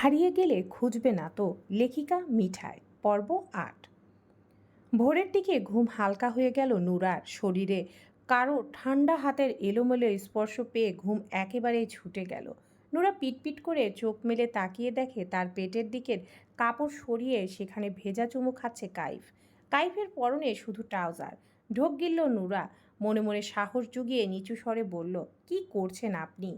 হারিয়ে গেলে খুঁজবে না তো লেখিকা মিঠাই, পর্ব আট। ভোরের দিকে ঘুম হালকা হয়ে গেল নুরার শরীরে। কারও ঠান্ডা হাতের এলোমেলো স্পর্শ পেয়ে ঘুম একেবারেই ছুটে গেল। নুরা পিটপিট করে চোখ মেলে তাকিয়ে দেখে তার পেটের দিকের কাপড় সরিয়ে সেখানে ভেজা চুমু খাচ্ছে কাইফ। কাইফের পরনে শুধু ট্রাউজার। ঢোক গিলল নুরা। মনে মনে সাহস জুগিয়ে নিচু স্বরে বলল, কি করছেন আপনি?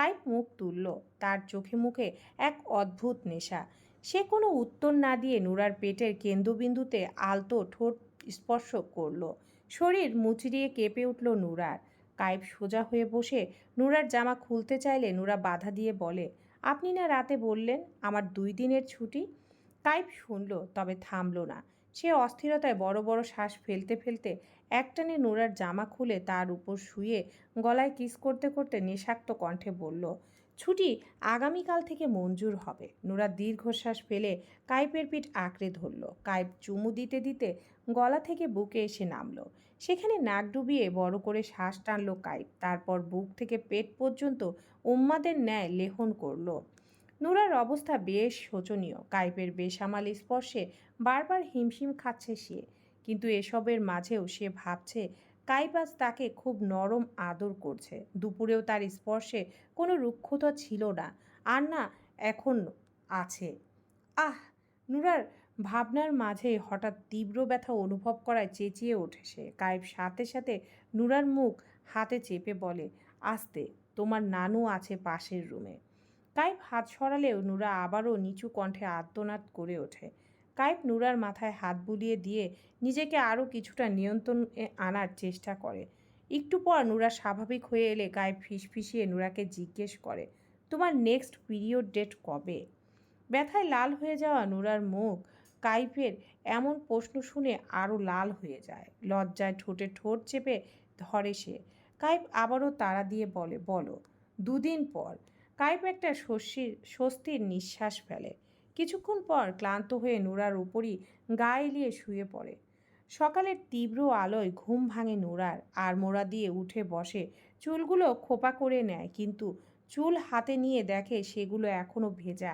কাইফ মুখ তুলল। তার চোখে মুখে এক অদ্ভুত নেশা। সে কোনো উত্তর না দিয়ে নুরার পেটের কেন্দ্রবিন্দুতে আলতো ঠোঁট স্পর্শ করল। শরীর মুচড়িয়ে কেঁপে উঠল নুরার। কাইফ সোজা হয়ে বসে নুরার জামা খুলতে চাইলে নুরা বাধা দিয়ে বলে, আপনি না রাতে বললেন আমার দুই দিনের ছুটি? কাইফ শুনল, তবে থামল না। সে অস্থিরতায় বড় বড় শ্বাস ফেলতে ফেলতে একটানে নোরার জামা খুলে তার উপর শুয়ে গলায় কিস করতে করতে নেশাক্ত কণ্ঠে বলল, ছুটি আগামীকাল থেকে মঞ্জুর হবে। নোরা দীর্ঘশ্বাস ফেলে কাইপের পিঠ আঁকড়ে ধরল। কাইপ চুমু দিতে দিতে গলা থেকে বুকে এসে নামলো। সেখানে নাক ডুবিয়ে বড় করে শ্বাস টানল কাইপ। তারপর বুক থেকে পেট পর্যন্ত উম্মাদের ন্যায় লেহন করল। নোরার অবস্থা বেশ শোচনীয়। কাইপের বেসামাল স্পর্শে বারবার হিমশিম খাচ্ছে সে। কিন্তু এসবের মাঝেও সে ভাবছে কাইপাস তাকে খুব নরম আদর করছে। দুপুরেও তার স্পর্শে কোনো রুক্ষতা ছিল না। আর না এখন আছে। আহ, নুরার ভাবনার মাঝে হঠাৎ তীব্র ব্যথা অনুভব করায় চেঁচিয়ে ওঠে সে। কাইব সাথে সাথে নুরার মুখ হাতে চেপে বলে, আস্তে, তোমার নানু আছে পাশের রুমে। কাইপ হাত সরালেও নুরা আবারও নিচু কণ্ঠে আর্তনাদ করে ওঠে। কাইপ নুরার মাথায় হাত বুলিয়ে দিয়ে নিজেকে আরও কিছুটা নিয়ন্ত্রণে আনার চেষ্টা করে। একটু পর নুরা স্বাভাবিক হয়ে এলে কাইপ ফিসফিসিয়ে নুরাকে জিজ্ঞেস করে, তোমার নেক্সট পিরিয়ড ডেট কবে? ব্যথায় লাল হয়ে যাওয়া নুরার মুখ কাইফের এমন প্রশ্ন শুনে আরও লাল হয়ে যায়। লজ্জায় ঠোঁটে ঠোঁট চেপে ধরে সে। কাইপ আবারও তাড়া দিয়ে বলে, বলো। দুদিন পর কাইপ একটা স্বস্তির স্বস্তির নিঃশ্বাস ফেলে। কিছুক্ষণ পর ক্লান্ত হয়ে নোরার উপরই গা এলিয়ে শুয়ে পড়ে। সকালের তীব্র আলোয় ঘুম ভাঙে নোরার, আর মোড়া দিয়ে উঠে বসে। চুলগুলো খোপা করে নেয়, কিন্তু চুল হাতে নিয়ে দেখে সেগুলো এখনও ভেজা।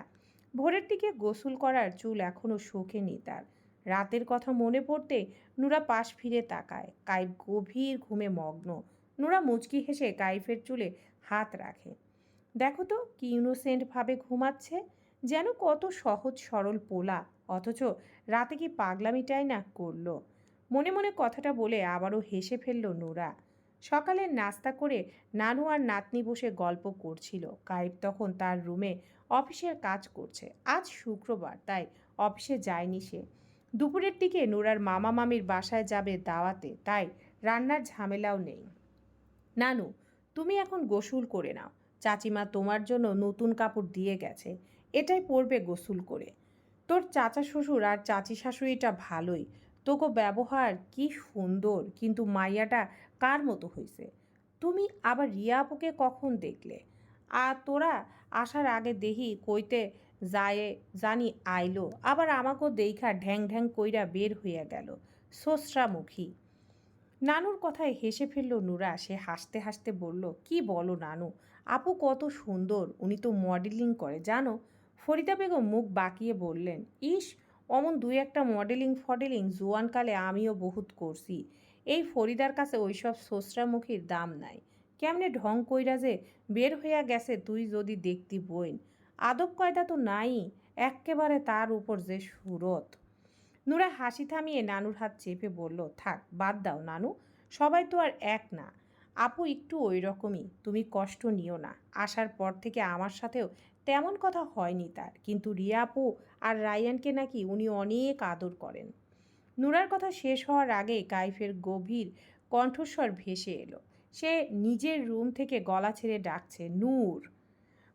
ভোরের দিকে গোসল করার চুল এখনও শোকেনি তার। রাতের কথা মনে পড়তে নুরা পাশ ফিরে তাকায়। কাইফ গভীর ঘুমে মগ্ন। নুরা মুচকি হেসে কাইফের চুলে হাত রাখে। দেখো তো কি ইনোসেন্টভাবে ঘুমাচ্ছে। যেন কত সহজ সরল পোলা, অথচ রাতে কি পাগলামিটাই না করল? মনে মনে কথাটা বলে আবারও হেসে ফেলল নোরা। সকালের নাস্তা করে নানু আর নাতনি বসে গল্প করছিল। কাইব তখন তার রুমে অফিসের কাজ করছে। আজ শুক্রবার, তাই অফিসে যায়নি সে। দুপুরের দিকে নোরার মামা মামির বাসায় যাবে দাওয়াতে, তাই রান্নার ঝামেলাও নেই। নানু, তুমি এখন গোসল করে নাও। চাচিমা তোমার জন্য নতুন কাপড় দিয়ে গেছে। এটাই পড়বে গোসল করে। তোর চাচা শ্বশুর আর চাচি শাশুড়িটা ভালোই। তোকে ব্যবহার কি সুন্দর, কিন্তু মাইয়াটা কার মতো হয়েছে তুমি আবার রিয়া আপুকে কখন দেখলে? আর তোরা আসার আগে দেহি কইতে যায় জানি আইলো, আবার আমাকেও দেখা ঢ্যাং ঢ্যাং কইরা বের হইয়া গেল, সোসরামুখী। নানুর কথায় হেসে ফেলল নুরা, সে হাসতে হাসতে বলল, কি বলো নানু, আপু কত সুন্দর, উনি তো মডেলিং করে, জানো? ফরিদা বেগম মুখ বাঁকিয়ে বললেন, ইস, অমন দুই একটা মডেলিং ফডেলিং জোয়ানকালে আমিও বহুত করছি। এই ফরিদার কাছে ওইসব সোসরামুখীর দাম নাই। কেমনে ঢং কইরা যে বের হইয়া গেছে তুই যদি দেখতি বইন। আদব কয়দা তো নাই, এক্কেবারে তার উপর যে সুরত। নুরা হাসি থামিয়ে নানুর হাত চেপে বলল, থাক, বাদ দাও নানু, সবাই তো আর এক না। আপু একটু ওই রকমই তুমি কষ্ট নিও না। আসার পর থেকে আমার সাথেও তেমন কথা হয়নি তার। কিন্তু রিয়া আপু আর রায়ানকে নাকি উনি অনেক আদর করেন। নুরার কথা শেষ হওয়ার আগে কাইফের গভীর কণ্ঠস্বর ভেসে এলো। সে নিজের রুম থেকে গলা ছেড়ে ডাকছে, নূর!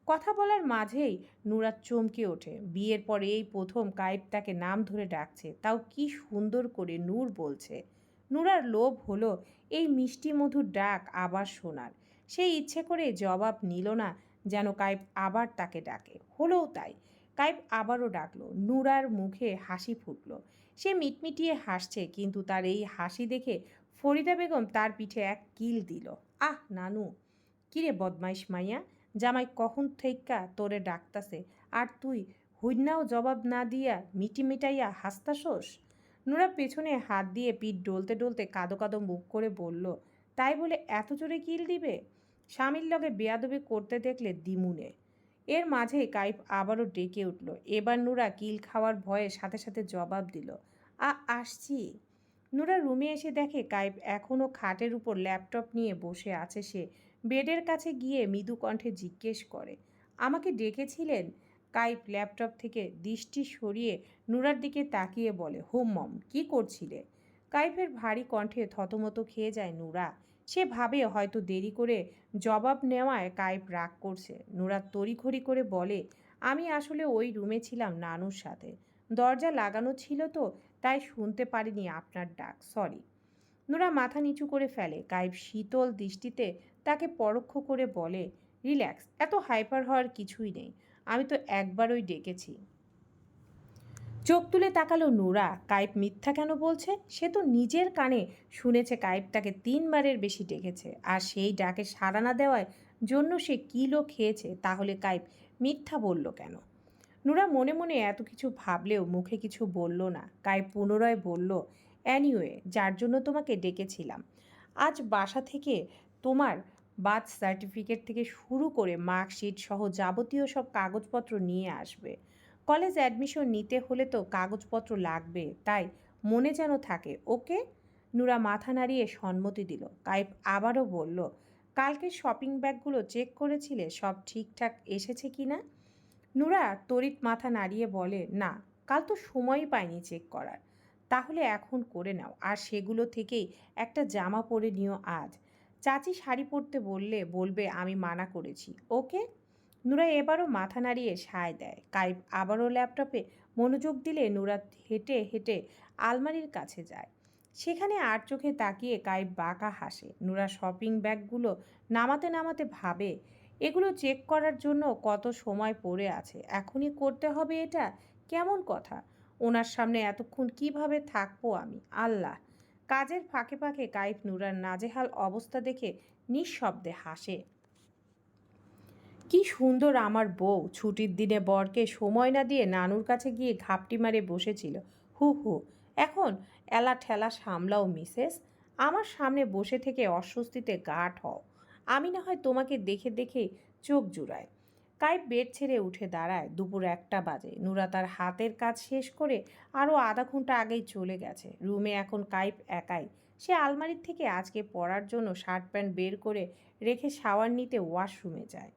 কথা বলার মাঝেই নুরা চমকে ওঠে। বিয়ের পরে এই প্রথম কায়েব তাকে নাম ধরে ডাকছে। তাও কি সুন্দর করে নূর বলছে। নুরার লোভ হলো এই মিষ্টি মধুর ডাক আবার শোনার। সে ইচ্ছে করে জবাব নিল না যেন কাইপ আবার তাকে ডাকে। হলোও তাই কাইপ আবারও ডাকলো। নুরার মুখে হাসি ফুটলো। সে মিটমিটিয়ে হাসছে, কিন্তু তার এই হাসি দেখে ফরিদা বেগম তার পিঠে এক কিল দিল। আহ, নানু, কিরে বদমাইশ মাইয়া? জামাই কখন থেইকা তোরে ডাকতাছে? আর তুই হুইনাও জবাব না দিয়া মিটি মিটাইয়া হাসতাসোস? নুরা পেছনে হাত দিয়ে পিঠ ডলতে ডলতে কাদো কাদো মুখ করে বলল, তাই বলে এত জোরে কিল দিবে? স্বামীর লগে বেয়াদবি করতে দেখলে দিমুনে এর মাঝে কাইপ আবারও ডেকে উঠল। এবার নুরা কিল খাওয়ার ভয়ে সাথে সাথে জবাব দিল, আ, আসছি। নুরা রুমে এসে দেখে কাইপ এখনও খাটের উপর ল্যাপটপ নিয়ে বসে আছে সে। বেডের কাছে গিয়ে মৃদু কণ্ঠে জিজ্ঞেস করে, আমাকে ডেকেছিলেন? কাইপ ল্যাপটপ থেকে দৃষ্টি সরিয়ে নুরার দিকে তাকিয়ে বলে, হোম, মম, কী করছিলে? কাইফের ভারী কণ্ঠে থতমত খেয়ে যায় নুরা। সে ভাবে হয়তো দেরি করে জবাব নেওয়ায় কাইপ রাগ করছে। নুরা তড়িঘড়ি করে বলে, আমি আসলে ওই রুমে ছিলাম নানুর সাথে। দরজা লাগানো ছিল তো, তাই শুনতে পারিনি আপনার ডাক, সরি। নোরা মাথা নিচু করে ফেলে। কাইপ শীতল দৃষ্টিতে তাকে পরোক্ষ করে বলে, রিল্যাক্স, এত হাইপার হওয়ার কিছুই নেই। আমি তো একবারই ডেকেছি। চোখ তুলে তাকালো নোরা। কাইপ মিথ্যা কেন বলছে? সে তো নিজের কানে শুনেছে কাইপ তাকে তিনবারের বেশি ডেকেছে। আর সেই ডাকে সাড়া না দেওয়ার জন্য সে কিলো খেয়েছে, তাহলে কাইপ মিথ্যা বলল কেন? নুরা মনে মনে এত কিছু ভাবলেও মুখে কিছু বলল না। কাইপ পুনরায় বলল অ্যানিওয়ে যার জন্য তোমাকে ডেকেছিলাম। আজ বাসা থেকে তোমার বার্থ সার্টিফিকেট থেকে শুরু করে মার্কশিট সহ যাবতীয় সব কাগজপত্র নিয়ে আসবে। কলেজ অ্যাডমিশন নিতে হলে তো কাগজপত্র লাগবে, তাই মনে যেন থাকে। ওকে? নুরা মাথা নাড়িয়ে সম্মতি দিল। কাইপ আবারও বলল, কালকে শপিং ব্যাগগুলো চেক করেছিলে, সব ঠিকঠাক এসেছে কি না? নুরা তড়িৎ মাথা নাড়িয়ে বলে, না, কাল তো সময়ই পাইনি চেক করার। তাহলে এখন করে নাও। আর সেগুলো থেকেই একটা জামা পরে নিও আজ। চাচি শাড়ি পরতে বললে, বলবে আমি মানা করেছি। ওকে? নুরা এবারও মাথা নাড়িয়ে সায় দেয়। কাইপ আবারও ল্যাপটপে মনোযোগ দিলে নুরা হেঁটে হেঁটে আলমারির কাছে যায়। সেখানে আর চোখে তাকিয়ে কাইপ বাঁকা হাসে। নুরা শপিং ব্যাগগুলো নামাতে নামাতে ভাবে, এগুলো চেক করার জন্য কত সময় পড়ে আছে? এখনই করতে হবে এটা? কেমন কথা? ওনার সামনে এতক্ষণ কীভাবে থাকব আমি? আল্লাহ! কাজের ফাঁকে ফাঁকে কাইফ নুরার নাজেহাল অবস্থা দেখে নিঃশব্দে হাসে। কি সুন্দর আমার বউ। ছুটির দিনে বরকে সময় না দিয়ে নানুর কাছে গিয়ে ঘাপটি মারে বসেছিল। হু হু, এখন এলা ঠেলা সামলাও, মিসেস। আমার সামনে বসে থেকে অস্বস্তিতে গাঢ় হও আমি না হয় তোমাকে দেখে দেখে চোখ জুড়ায় কাইপ বেড ছেড়ে উঠে দাঁড়ায়। দুপুর একটা বাজে। নুরা তার হাতের কাজ শেষ করে আরও আধা ঘণ্টা আগেই চলে গেছে। রুমে এখন কাইপ একাই। সে আলমারির থেকে আজকে পরার জন্য শার্ট প্যান্ট বের করে রেখে শাওয়ার নিতে ওয়াশরুমে যায়।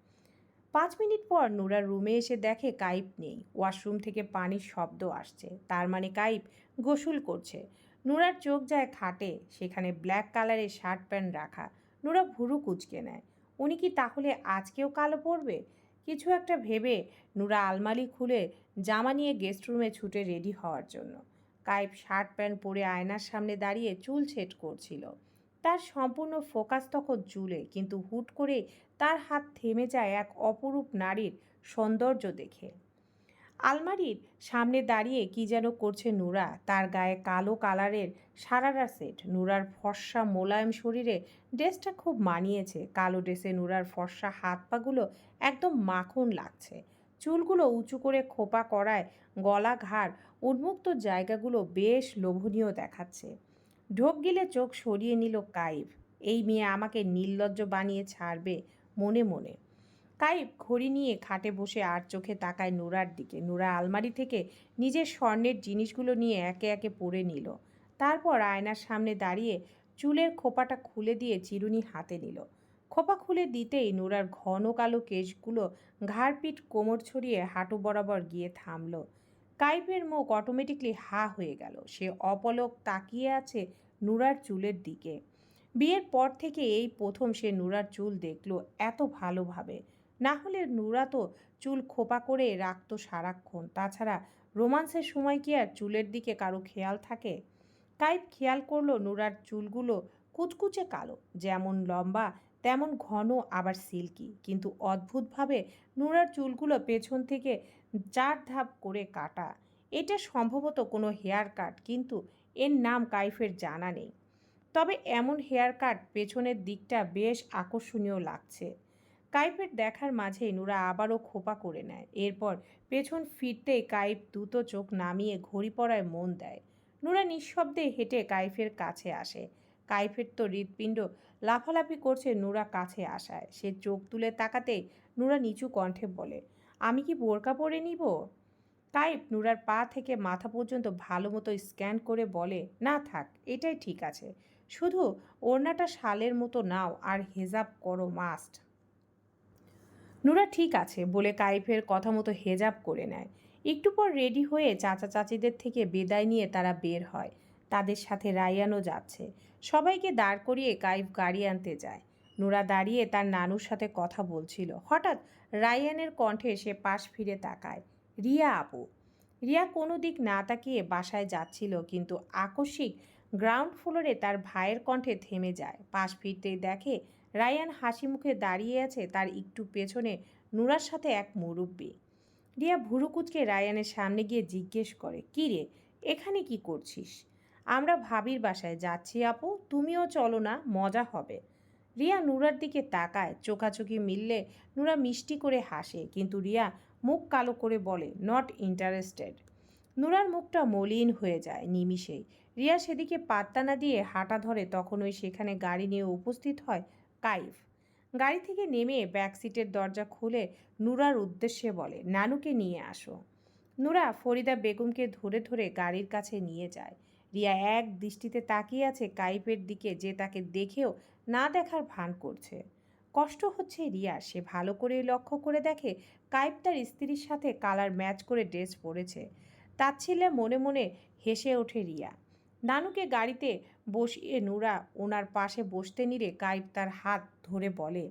পাঁচ মিনিট পর নুরার রুমে এসে দেখে কাইপ নেই। ওয়াশরুম থেকে পানির শব্দ আসছে। তার মানে কাইপ গোসল করছে। নুরার চোখ যায় খাটে, সেখানে ব্ল্যাক কালারের শার্ট প্যান্ট রাখা। নুরা ভুরু কুচকে নেয়। উনি কি তাহলে আজকেও কালো পরবে? কিছু একটা ভেবে নুরা আলমারি খুলে জামা নিয়ে গেস্ট রুমে ছুটে রেডি হওয়ার জন্য। কাইপ শার্ট প্যান্ট পরে আয়নার সামনে দাঁড়িয়ে চুল ছেট করছিল। তার সম্পূর্ণ ফোকাস তখন জুলে, কিন্তু হুট করে তার হাত থেমে যায় এক অপরূপ নারীর সৌন্দর্য দেখে। আলমারির সামনে দাঁড়িয়ে কি যেন করছে নুরা, তার গায়ে কালো কালারের সারারা সেট। নুরার ফর্সা মোলায়েম শরীরে ড্রেসটা খুব মানিয়েছে। কালো ড্রেসে নুরার ফর্সা হাত পাগুলো একদম মাখন লাগছে। চুলগুলো উঁচু করে খোপা করায় গলা ঘাড় উন্মুক্ত জায়গাগুলো বেশ লোভনীয় দেখাচ্ছে। ঢোক গিলে চোখ সরিয়ে নিল কাইভ এই মেয়ে আমাকে নির্লজ্জ বানিয়ে ছাড়বে মনে মনে। কাইব ঘড়ি নিয়ে খাটে বসে আর চোখে তাকায় নোরার দিকে। নোরা আলমারি থেকে নিজের স্বর্ণের জিনিসগুলো নিয়ে একে একে পরে নিল। তারপর আয়নার সামনে দাঁড়িয়ে চুলের খোপাটা খুলে দিয়ে চিরুনি হাতে নিল। খোপা খুলে দিতেই নোরার ঘন কালো কেশগুলো ঘাড়পিট কোমর ছড়িয়ে হাঁটু বরাবর গিয়ে থামলো। কাইপের মুখ অটোমেটিকলি হা হয়ে গেল। সে অপলক তাকিয়ে আছে নুরার চুলের দিকে। বিয়ের পর থেকে এই প্রথম সে নুরার চুল দেখল এত ভালোভাবে। না হলে নুরা তো চুল খোপা করে রাখতো সারাক্ষণ। তাছাড়া রোমান্সের সময় কি আর চুলের দিকে কারও খেয়াল থাকে? কাইপ খেয়াল করল নুরার চুলগুলো কুচকুচে কালো, যেমন লম্বা, তেমন ঘন, আবার সিল্কি। কিন্তু অদ্ভুতভাবে নুরার চুলগুলো পেছন থেকে চার ধাপ করে কাটা। এটা সম্ভবত কোনো হেয়ার কাট, কিন্তু এর নাম কাইফের জানা নেই। তবে এমন হেয়ার কাট পেছনের দিকটা বেশ আকর্ষণীয় লাগছে। কাইপের দেখার মাঝেই নুরা আবারও খোপা করে নেয়। এরপর পেছন ফিরতেই কাইপ দ্রুত চোখ নামিয়ে ঘড়ি পড়ায় মন দেয়। নুরা নিঃশব্দে হেঁটে কাইফের কাছে আসে। কাইফের তো হৃৎপিণ্ড লাফালাফি করছে নুরা কাছে আসায়। সে চোখ তুলে তাকাতেই নুরা নিচু কণ্ঠে বলে, আমি কি বোরকা পরে নিব? কাইপ নুরার পা থেকে মাথা পর্যন্ত ভালো মতো স্ক্যান করে বলে, না থাক, এটাই ঠিক আছে। শুধু ওড়নাটা শালের মতো নাও আর হেজাব করো, মাস্ট। নুরা ঠিক আছে বলে কাইফের কথা মতো হেজাব করে নেয়। একটু পর রেডি হয়ে চাচা চাচিদের থেকে বেদায় নিয়ে তারা বের হয়। তাদের সাথে রায়ানও যাচ্ছে। সবাইকে দাঁড় করিয়ে কাইফ গাড়ি আনতে যায়। নুরা দাঁড়িয়ে তার নানুর সাথে কথা বলছিল। হঠাৎ রায়ানের কণ্ঠে সে পাশ ফিরে তাকায়। রিয়া আপু। রিয়া কোনো দিক না তাকিয়ে বাসায় যাচ্ছিল, কিন্তু আকস্মিক গ্রাউন্ড ফ্লোরে তার ভাইয়ের কণ্ঠে থেমে যায়। পাশ ফিরতেই দেখে রায়ান হাসি মুখে দাঁড়িয়ে আছে তার একটু পেছনে নুরার সাথে এক মুরব্বী। রিয়া ভুরুকুচকে রায়ানের সামনে গিয়ে জিজ্ঞেস করে, কী রে, এখানে কি করছিস? আমরা ভাবির বাসায় যাচ্ছি আপু, তুমিও চলো না, মজা হবে। রিয়া নুরার দিকে তাকায়, চোখাচোখি মিললে নুরা মিষ্টি করে হাসে, কিন্তু রিয়া মুখ কালো করে বলে নট ইন্টারেস্টেড নুরার মুখটা মলিন হয়ে যায় নিমিষেই। রিয়া সেদিকে পাত্তা না দিয়ে হাঁটা ধরে তখন ওই সেখানে গাড়ি নিয়ে উপস্থিত হয় কাইফ। গাড়ি থেকে নেমে ব্যাক সিটের দরজা খুলে নুরার উদ্দেশ্যে বলে, নানুকে নিয়ে আসো। নুরা ফরিদা বেগমকে ধরে ধরে গাড়ির কাছে নিয়ে যায়। রিয়া এক দৃষ্টিতে তাকিয়ে আছে কাইফের দিকে যে তাকে দেখেও না দেখার ভান করছে। কষ্ট হচ্ছে রিয়া। সে ভালো করে লক্ষ্য করে দেখে কাইপ তার স্ত্রীর সাথে কালার ম্যাচ করে ড্রেস পরেছে। তাচ্ছিলে মনে মনে হেসে ওঠে রিয়া। নানুকে গাড়িতে বসিয়ে নুরা ওনার পাশে বসতে নিলে কাইপ তার হাত ধরে বলে,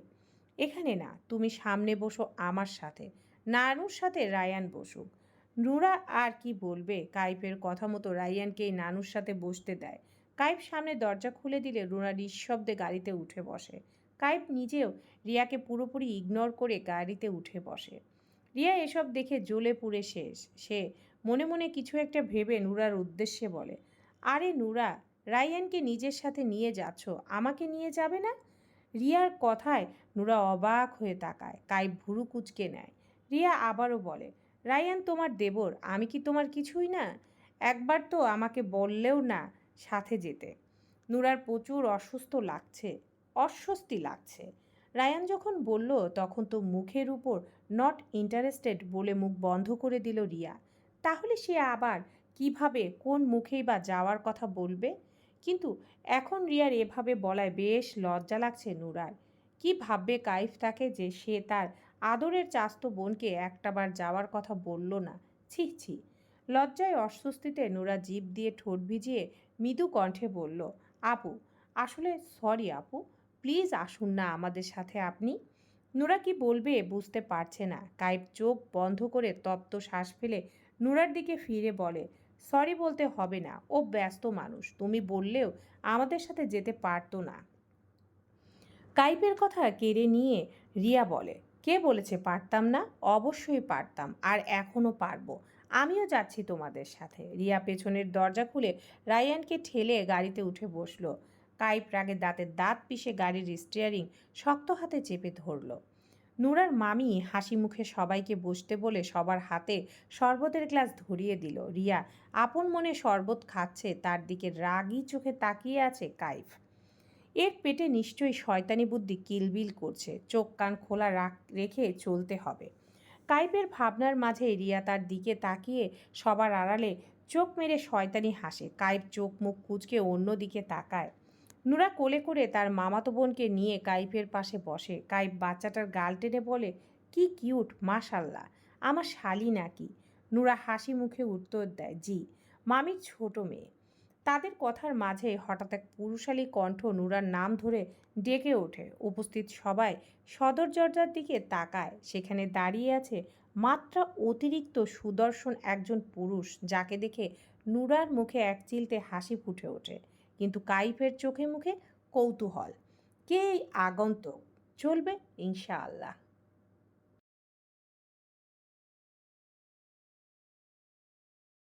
এখানে না, তুমি সামনে বসো আমার সাথে। নানুর সাথে রায়ান বসুক। নুরা আর কি বলবে? কাইপের কথা মতো রায়ানকেই নানুর সাথে বসতে দেয়। কাইপ সামনে দরজা খুলে দিলে রুনা নিঃশব্দে গাড়িতে উঠে বসে। কাইপ নিজেও রিয়াকে পুরোপুরি ইগনোর করে গাড়িতে উঠে বসে। রিয়া এসব দেখে জ্বলে পুড়ে শেষ। সে মনে মনে কিছু একটা ভেবে নুরার উদ্দেশ্যে বলে, আরে নুরা, রায়ানকে নিজের সাথে নিয়ে যাচ্ছ, আমাকে নিয়ে যাবে না? রিয়ার কথায় নুরা অবাক হয়ে তাকায় কাইপ ভুরু কুচকে নেয়। রিয়া আবারও বলে, রায়ান তোমার দেবর, আমি কি তোমার কিছুই না? একবার তো আমাকে বললেও না সাথে যেতে। নুরার প্রচুর অসুস্থ লাগছে। অস্বস্তি লাগছে। রায়ান যখন বলল, তখন তো মুখের উপর নট ইন্টারেস্টেড বলে মুখ বন্ধ করে দিল রিয়া। তাহলে সে আবার কীভাবে, কোন মুখেই বা যাওয়ার কথা বলবে? কিন্তু এখন রিয়ার এভাবে বলায় বেশ লজ্জা লাগছে নুরার। কি ভাববে কাইফ তাকে যে সে তার আদরের চাস্তো বোনকে একটাবার যাওয়ার কথা বলল না? ছি ছি। লজ্জায় অস্বস্তিতে নোরা জিভ দিয়ে ঠোঁট ভিজিয়ে মৃদু কণ্ঠে বলল, আপু, আসলে সরি আপু প্লিজ আসুন না আমাদের সাথে আপনি। নোরা কি বলবে বুঝতে পারছে না। কাইপ চোখ বন্ধ করে তপ্ত শ্বাস ফেলে নুরার দিকে ফিরে বলে, সরি বলতে হবে না, ও ব্যস্ত মানুষ, তুমি বললেও আমাদের সাথে যেতে পারতো না। কাইপের কথা কেড়ে নিয়ে রিয়া বলে, কে বলেছে পারতাম না? অবশ্যই পারতাম, আর এখনও পারব। আমিও যাচ্ছি তোমাদের সাথে। রিয়া পেছনের দরজা খুলে রায়ানকে ঠেলে গাড়িতে উঠে বসল। কাইপ রাগে দাঁতের দাঁত পিষে গাড়ির স্টিয়ারিং শক্ত হাতে চেপে ধরল। নুরার মামি হাসি মুখে সবাইকে বসতে বলে সবার হাতে শরবতের গ্লাস ধরিয়ে দিল। রিয়া আপন মনে শরবত খাচ্ছে, তার দিকে রাগি চোখে তাকিয়ে আছে কাইফ। এর পেটে নিশ্চয়ই শয়তানি বুদ্ধি কিলবিল করছে, চোখ কান খোলা রাখ চলতে হবে। কাইপের ভাবনার মাঝে রিয়া তার দিকে তাকিয়ে সবার আড়ালে চোখ মেরে শয়তানি হাসে। কাইপ চোখ মুখ কুচকে অন্য দিকে তাকায়। নুরা কোলে করে তার মামাতো বোনকে নিয়ে কাইফের পাশে বসে। কাইপ বাচ্চাটার গাল টেনে বলে, কি কিউট, মাশাল্লাহ, আমার শালি নাকি? নুরা হাসি মুখে উত্তর দেয়, জি, মামির ছোট মেয়ে। তাদের কথার মাঝে হঠাৎ এক পুরুষালী কণ্ঠ নুরার নাম ধরে ডেকে ওঠে। উপস্থিত সবাই সদর দরজার দিকে তাকায়। সেখানে দাঁড়িয়ে আছে মাত্রা অতিরিক্ত সুদর্শন একজন পুরুষ, যাকে দেখে নুরার মুখে এক চিলতে হাসি ফুটে ওঠে। কিন্তু কাইফের চোখে মুখে কৌতূহল। কে আগন্তুক? চলবে ইনশাআল্লাহ।